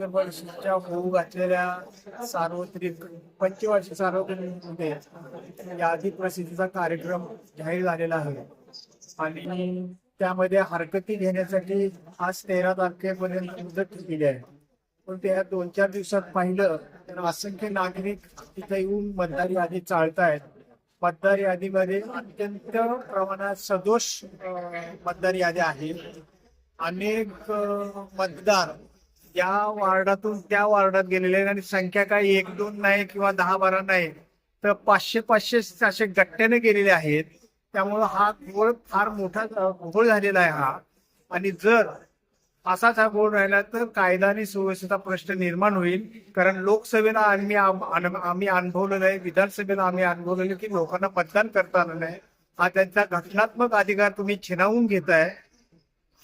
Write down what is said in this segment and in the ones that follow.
सार्वत्रिक परिषदेच्या होऊ घातलेल्या सार्वत्रिक पंचवार्षिक सार्वत्रिकमध्ये यादी प्रसिद्धीचा कार्यक्रम जाहीर झालेला आहे. आणि त्यामध्ये हरकती घेण्यासाठी आज तेरा तारखेपर्यंत मुदत ठेवलेली आहे. पण त्या दोन चार दिवसात पाहिलं तर असंख्य नागरिक तिथे येऊन मतदार यादी चाळतायत मतदार यादीमध्ये अत्यंत प्रमाणात सदोष मतदार यादी आहे अनेक मतदार या वार्डातून त्या वार्डात गेलेले आहेत आणि संख्या काही एक दोन नाही किंवा दहा बारा नाही तर पाचशे पाचशे असे गट्ट्याने गेलेले आहेत. त्यामुळं हा घोळ फार मोठा घोळ झालेला आहे हा. आणि जर असाच हा घोळ राहिला तर कायदा आणि सुव्यवस्थेचा प्रश्न निर्माण होईल. कारण लोकसभेला आम्ही आम्ही अनुभवलेलं आहे विधानसभेला आम्ही अनुभवलेलं की लोकांना मतदान करता आलं नाही. हा त्यांचा घटनात्मक अधिकार तुम्ही छिनावून घेताय.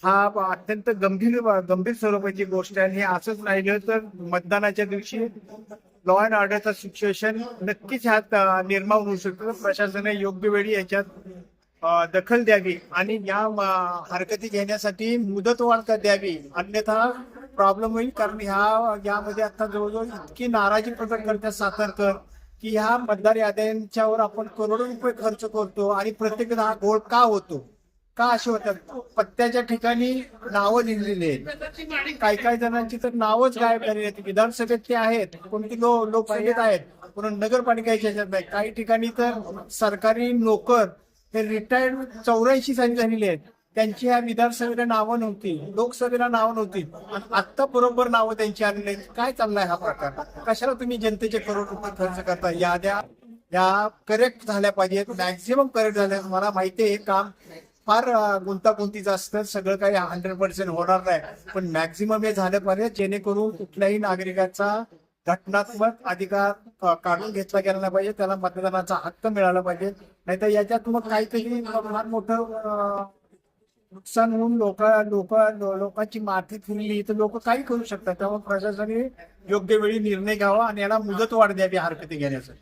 हा अत्यंत गंभीर गंभीर स्वरूपाची गोष्ट आहे हे असंच राहिलं तर मतदानाच्या दिवशी लॉ अँड ऑर्डरचं सिच्युएशन नक्कीच ह्यात निर्माण होऊ शकतो. प्रशासनाने योग्य वेळी याच्यात दखल द्यावी आणि या हरकती घेण्यासाठी मुदतवाढ द्यावी. अन्यथा प्रॉब्लेम होईल. कारण ह्या यामध्ये आता जवळजवळ इतकी नाराजी प्रकट करतात सातारकर की ह्या मतदार याद्यांच्यावर आपण करोडो रुपये खर्च करतो आणि प्रत्येक हा घोळ का होतो? का असे होतात? पत्त्याच्या ठिकाणी नावं लिहिलेली आहेत. काही काही जणांची तर नावच गायब झालेली आहेत. विधानसभेत ते आहेत. कोणती लोक लोकसभेत आहेत. म्हणून नगरपालिकेच्या ह्याच्यात नाही. काही ठिकाणी तर सरकारी नोकर हे रिटायर्ड चौऱ्याऐंशी साली झालेले आहेत. त्यांची ह्या विधानसभेला नावं नव्हती. लोकसभेला नावं नव्हती. आत्ता बरोबर नावं त्यांची आलेली आहेत. काय चाललाय हा प्रकार? कशाला तुम्ही जनतेचे करोड रुपये खर्च करता? याद्या या करेक्ट झाल्या पाहिजेत. मॅक्झिमम करेक्ट झाल्या मला माहिती आहे काम फार गुंतागुंतीचं असतं. सगळं काही हंड्रेड पर्सेंट होणार नाही. पण मॅक्झिमम हे झालं पाहिजे जेणेकरून कुठल्याही नागरिकाचा घटनात्मक अधिकार काढून घेतला गेला नाही पाहिजे. त्याला मतदानाचा हक्क मिळाला पाहिजे. नाहीतर याच्यात मग काहीतरी फार मोठं नुकसान होऊन लोक लोक लोकांची माती फिरली तर लोक काही करू शकतात. त्यामुळे प्रशासनाने योग्य वेळी निर्णय घ्यावा आणि याला मुदत वाढ द्यावी हरकती घेण्यासाठी.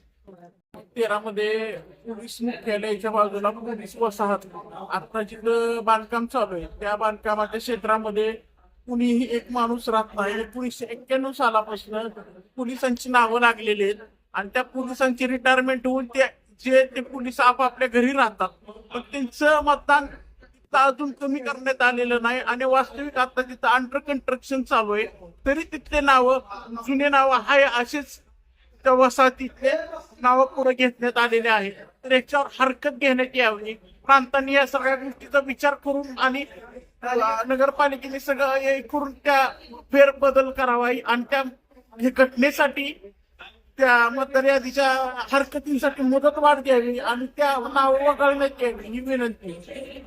तेरामध्ये पोलीस मुख्यालयाच्या बाजूला पोलीस वसाहत. आता जिथं बांधकाम चालू आहे त्या बांधकामाच्या क्षेत्रामध्ये कुणीही एक माणूस राहत नाही. एकोणीसशे एक्क्याण्णव सालापासून पोलिसांची नावं लागलेली आहेत. आणि त्या पोलिसांची रिटायरमेंट होऊन ते जे ते पोलीस आपापल्या घरी राहतात. पण त्यांचं मतदान अजून कमी करण्यात आलेलं नाही. आणि वास्तविक आता तिथं अंडर कन्स्ट्रक्शन चालू आहे. तरी तिथले नावं जुने नावं हाय असेच वसाहतीतले नावं पुढे घेण्यात आलेले आहेत. तर याच्यावर हरकत घेण्यात यावी. प्रांतांनी या सगळ्या गोष्टीचा विचार करून आणि नगरपालिकेने सगळं हे करून त्या फेरबदल करावा आणि त्या हे घटनेसाठी त्या मतदार यादीच्या हरकतींसाठी मुदत वाढ द्यावी आणि त्या नाव वगळण्यात यावी ही विनंती